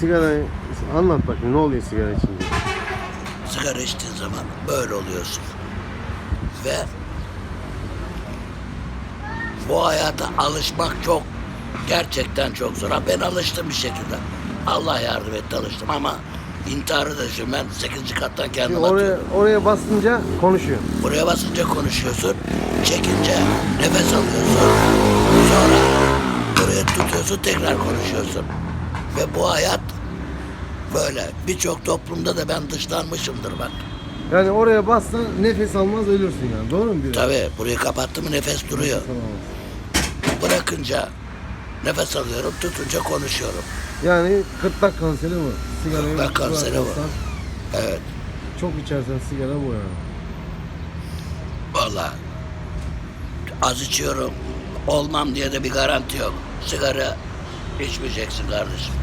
sigara anlat bakayım ne oluyor sigara içince? Sigara içtiğin zaman böyle oluyorsun. Ve bu hayata alışmak çok gerçekten çok zor. Ha, Ben alıştım bir şekilde. Allah yardım etti alıştım ama intiharı da düşündüm. Ben 8. kattan Şimdi kendim oraya atıyorum. oraya basınca konuşuyor. Buraya basınca konuşuyorsun. Çekince nefes alıyorsun. Sonra buraya tutuyorsun tekrar konuşuyorsun. Ve bu hayat böyle. Birçok toplumda da ben dışlanmışımdır ben. Yani oraya bassan nefes almaz ölürsün yani. Doğru mu bir? Tabii burayı kapattım mı nefes duruyor. Bırakınca nefes alıyorum, tutunca konuşuyorum. Yani gırtlak kanseri bu. Sigarayı Gırtlak kanseri bu. Evet, Çok içersen sigara bu yani. vallahi az içiyorum. Olmam diye de bir garanti yok. Sigara içmeyeceksin kardeşim.